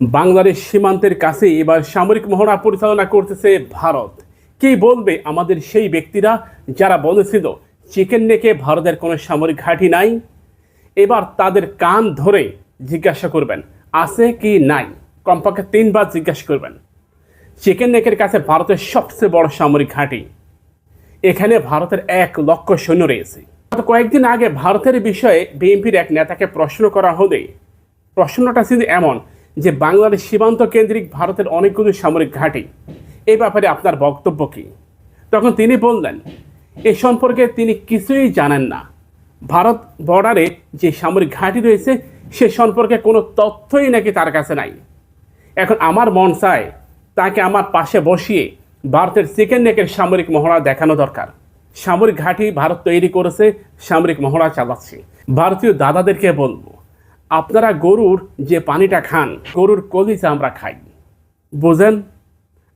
বাংলাদেশ সীমান্তের কাছে এবার সামরিক মহড়া পরিচালনা করতেছে ভারত। কি বলবে আমাদের সেই ব্যক্তিরা যারা বলেছিল, চিকেন নেকে ভারতের কোনো সামরিক ঘাঁটি নাই এবার তাদের কান ধরে জিজ্ঞাসা করবেন, আছে কি নাই? কমপক্ষে তিনবার জিজ্ঞাসা করবেন, চিকেন নেকের কাছে ভারতের সবচেয়ে বড় সামরিক ঘাঁটি এখানে ভারতের এক লক্ষ সৈন্য রয়েছে। গত কয়েকদিন আগে ভারতের বিষয়ে বিএনপির এক নেতাকে প্রশ্ন করা হলে, প্রশ্নটা ছিল এমন যে বাংলাদেশ সীমান্ত কেন্দ্রিক ভারতের অনেকগুলো সামরিক ঘাঁটি। এই ব্যাপারে আপনার বক্তব্য কী? তখন তিনি বললেন, এ সম্পর্কে তিনি কিছুই জানেন না। ভারত বর্ডারে যে সামরিক ঘাঁটি রয়েছে, সে সম্পর্কে কোনো তথ্যই নাকি তার কাছে নাই। এখন আমার মন চায় তাকে আমার পাশে বসিয়ে ভারতের চিকেন নেকের সামরিক মহড়া দেখানো দরকার। সামরিক ঘাঁটি ভারত তৈরি করেছে, সামরিক মহড়া চালাচ্ছে। ভারতীয় দাদাদেরকে বলব আপনারা গরুর যে পানিটা খান, গরুর কলিজা আমরা খাই। বোঝেন?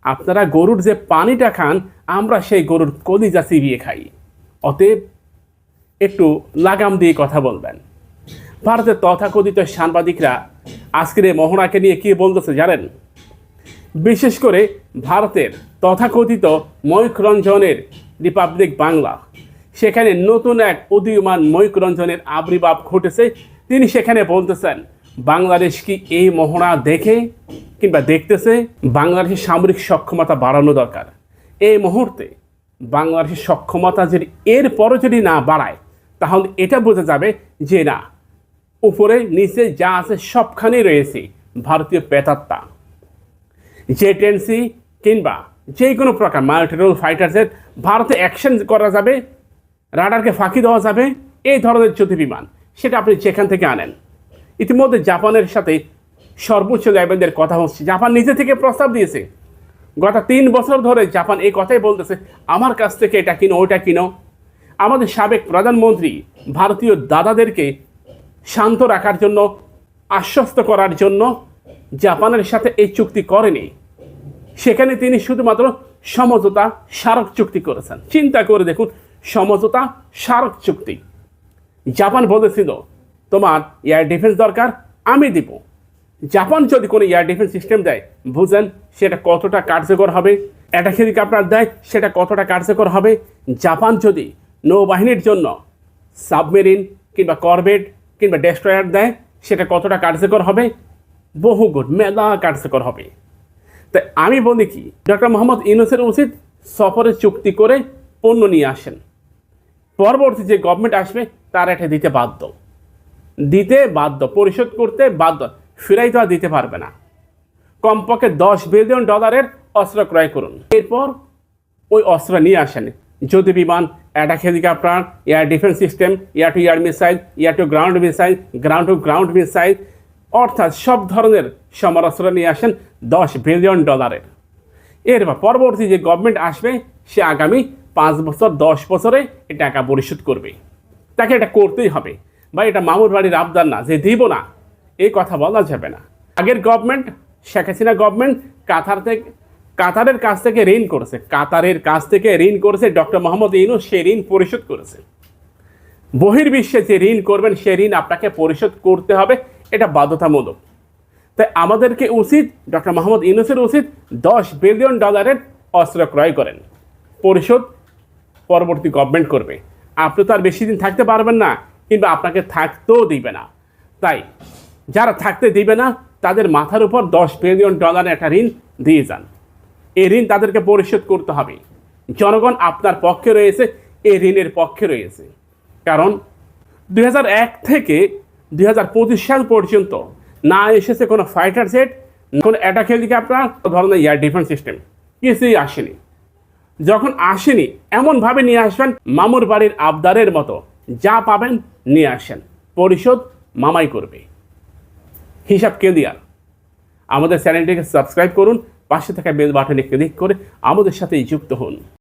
আপনারা গরুর যে পানিটা খান, আমরা সেই গরুর কলিজা চিবিয়ে খাই। অতএব একটু লাগাম দিয়ে কথা বলবেন। ভারতের তথাকথিত সাংবাদিকরা আজকের এই মহড়াকে নিয়ে কি বলতেছে জানেন? বিশেষ করে ভারতের তথাকথিত ময়ূরঞ্জনের রিপাবলিক বাংলা। সেখানে নতুন এক উদীয়মান ময়ূরঞ্জনের আবির্ভাব ঘটেছে তিনি সেখানে বলতেছেন, বাংলাদেশ কি এই মহড়া দেখে কিংবা দেখতেছে বাংলাদেশের সামরিক সক্ষমতা বাড়ানো দরকার? এই মুহূর্তে বাংলাদেশের সক্ষমতা যদি এরপরও যদি না বাড়ায়, তাহলে এটা বোঝা যাবে যে না, উপরে, নিচে যা আছে সবখানেই রয়েছে ভারতীয় পেতাত্তা জেটেন্সি কিংবা যে কোনো প্রকার মাল্টিরোল ফাইটার জেট ভারতে অ্যাকশন করা যাবে, রাডারকে ফাঁকি দেওয়া যাবে, এই ধরনের যুদ্ধ বিমান সেটা আপনি যেখান থেকে আনেন। ইতিমধ্যে জাপানের সাথে সর্বোচ্চ লেভেলের কথা হচ্ছে। জাপান নিজে থেকে প্রস্তাব দিয়েছে। গত তিন বছর ধরে জাপান এই কথাই বলতেছে, আমার কাছ থেকে এটা কিনো, ওইটা কিনো। আমাদের সাবেক প্রধানমন্ত্রী ভারতীয় দাদাদেরকে শান্ত রাখার জন্য, আশ্বস্ত করার জন্য জাপানের সাথে এই চুক্তি করেনি। সেখানে তিনি শুধুমাত্র সমঝোতা স্মারক চুক্তি করেছেন। চিন্তা করে দেখুন, সমঝোতা স্মারক চুক্তি। জাপান বলেছিল তোমার এয়ার ডিফেন্স দরকার, আমি দিব। জাপান যদি কোনো এয়ার ডিফেন্স সিস্টেম দেয় বুঝেন সেটা কতটা কার্যকর হবে? অ্যাটাক হেলিকপ্টার দেয়, সেটা কতটা কার্যকর হবে? জাপান যদি নৌবাহিনীর জন্য সাবমেরিন কিংবা করবেট কিংবা ডেস্ট্রয়ার দেয়, সেটা কতটা কার্যকর হবে? বহু গুণ, মেলা কার্যকর হবে। তাই আমি বলি কি ডক্টর মোহাম্মদ ইউনুসের উচিত সফরে চুক্তি করে পণ্য নিয়ে আসেন। পরবর্তী যে গভর্নমেন্ট আসবে, তার এটা দিতে বাধ্য। দিতে বাধ্য, পরিশোধ করতে বাধ্য, ফিরাই তো আর দিতে পারবে না। কমপক্ষে দশ বিলিয়ন ডলারের অস্ত্র ক্রয় করুন। এরপর ওই অস্ত্র নিয়ে আসেন। যদি বিমান attack helicopter air defence system air to air missile air to ground missile ground to ground missile অর্থাৎ সব ধরনের সমরাস্ত্র নিয়ে আসেন দশ বিলিয়ন ডলারের এরপর পরবর্তী যে গভর্নমেন্ট আসবে, সে আগামী বছর, দশ বছরে এই টাকা পরিশোধ করবে। তাকে এটা করতেই হবে। বা এটা মামুর বাড়ির আবদার না, যে দিব না এই কথা বলা যাবে না। আগের government Sheikh Hasina government Qatar থেকে কাতারের কাছ থেকে ঋণ করেছে। কাতারের কাছ থেকে ঋণ করেছে ডক্টর মোহাম্মদ ইউনুস, সে ঋণ পরিশোধ করেছে। বহির্বিশ্বে যে ঋণ করবেন, সে ঋণ আপনাকে পরিশোধ করতে হবে, এটা বাধ্যতামূলক। তাই আমাদেরকে উচিত, ডক্টর মোহাম্মদ ইউনুসের উচিত, দশ বিলিয়ন ডলারের অস্ত্র ক্রয় করেন। পরিশোধ পরবর্তী গভর্নমেন্ট করবে। আপনি তো আর বেশি দিন থাকতে পারবেন না কিংবা আপনাকে থাকতেও দিবে না। তাই যারা থাকতে দিবে না, তাদের মাথার উপর দশ বিলিয়ন ডলারের একটা ঋণ দিয়ে যান। এই ঋণ তাদেরকে পরিশোধ করতে হবে। জনগণ আপনার পক্ষে রয়েছে, এই ঋণের পক্ষে রয়েছে। কারণ দু হাজার এক থেকে দু হাজার পঁচিশ সাল পর্যন্ত না এসেছে কোনো ফাইটার জেট কোনো অ্যাটাক হেলিকপ্টার ধরনের এয়ার ডিফেন্স সিস্টেম কিছুই আসেনি। যখন আসেনি, এমনভাবে নিয়ে আসবেন মামুর বাড়ির আবদারের মতো। যা পাবেন নিয়ে আসেন। পরিশোধ মামাই করবে। হিসাব কে ক্লিয়ার আমাদের চ্যানেলটিকে সাবস্ক্রাইব করুন, পাশে থাকা বেল বাটনে ক্লিক করে আমাদের সাথে যুক্ত হন।